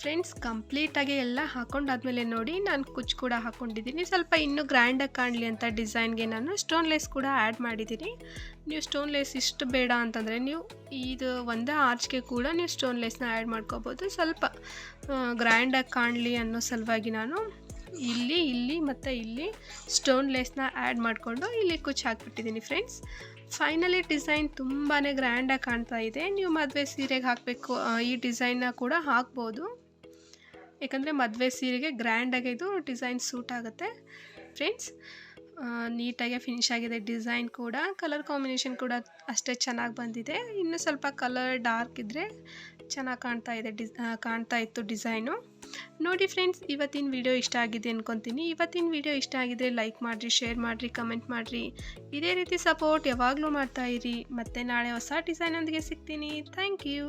ಫ್ರೆಂಡ್ಸ್, ಕಂಪ್ಲೀಟಾಗಿ ಎಲ್ಲ ಹಾಕೊಂಡಾದ್ಮೇಲೆ ನೋಡಿ ನಾನು ಕುಚ್ ಕೂಡ ಹಾಕೊಂಡಿದ್ದೀನಿ. ಸ್ವಲ್ಪ ಇನ್ನೂ ಗ್ರ್ಯಾಂಡಾಗಿ ಕಾಣಲಿ ಅಂತ ಡಿಸೈನ್ಗೆ ನಾನು ಸ್ಟೋನ್ ಲೆಸ್ ಕೂಡ ಆ್ಯಡ್ ಮಾಡಿದ್ದೀನಿ. ನೀವು ಸ್ಟೋನ್ ಲೇಸ್ ಇಷ್ಟು ಬೇಡ ಅಂತಂದರೆ ನೀವು ಇದು ಒಂದೇ ಆರ್ಚ್ಗೆ ಕೂಡ ನೀವು ಸ್ಟೋನ್ ಲೇಸ್ನ ಆ್ಯಡ್ ಮಾಡ್ಕೋಬೋದು. ಸ್ವಲ್ಪ ಗ್ರ್ಯಾಂಡಾಗಿ ಕಾಣಲಿ ಅನ್ನೋ ಸಲುವಾಗಿ ನಾನು ಇಲ್ಲಿ ಇಲ್ಲಿ ಮತ್ತು ಇಲ್ಲಿ ಸ್ಟೋನ್ ಲೇಸ್ನ ಆ್ಯಡ್ ಮಾಡಿಕೊಂಡು ಇಲ್ಲಿ ಕುಚ್ ಹಾಕ್ಬಿಟ್ಟಿದ್ದೀನಿ ಫ್ರೆಂಡ್ಸ್. ಫೈನಲಿ ಡಿಸೈನ್ ತುಂಬಾ ಗ್ರ್ಯಾಂಡಾಗಿ ಕಾಣ್ತಾ ಇದೆ. ನೀವು ಮದುವೆ ಸೀರೆಗೆ ಹಾಕಬೇಕು ಈ ಡಿಸೈನ್ನ ಕೂಡ ಹಾಕ್ಬೋದು. ಯಾಕಂದರೆ ಮದುವೆ ಸೀರೆಗೆ ಗ್ರ್ಯಾಂಡಾಗಿ ಇದು ಡಿಸೈನ್ ಸೂಟ್ ಆಗುತ್ತೆ. ಫ್ರೆಂಡ್ಸ್ ನೀಟಾಗೆ ಫಿನಿಶ್ ಆಗಿದೆ ಡಿಸೈನ್ ಕೂಡ ಕಲರ್ ಕಾಂಬಿನೇಷನ್ ಕೂಡ ಅಷ್ಟೇ ಚೆನ್ನಾಗಿ ಬಂದಿದೆ. ಇನ್ನು ಸ್ವಲ್ಪ ಕಲರ್ ಡಾರ್ಕ್ ಇದ್ದರೆ ಚೆನ್ನಾಗಿ ಕಾಣ್ತಾ ಇದೆ ಡಿಸ್ ಕಾಣ್ತಾ ಇತ್ತು ಡಿಸೈನು ನೋಡಿ ಫ್ರೆಂಡ್ಸ್ ಇವತ್ತಿನ ವಿಡಿಯೋ ಇಷ್ಟ ಆಗಿದೆ ಅಂದ್ಕೊತೀನಿ ಇವತ್ತಿನ ವಿಡಿಯೋ ಇಷ್ಟ ಆಗಿದ್ರೆ ಲೈಕ್ ಮಾಡಿರಿ ಶೇರ್ ಮಾಡಿರಿ ಕಮೆಂಟ್ ಮಾಡಿರಿ. ಇದೇ ರೀತಿ ಸಪೋರ್ಟ್ ಯಾವಾಗಲೂ ಮಾಡ್ತಾಯಿರಿ ಮತ್ತು ನಾಳೆ ಹೊಸ ಡಿಸೈನೊಂದಿಗೆ ಸಿಗ್ತೀನಿ. Thank you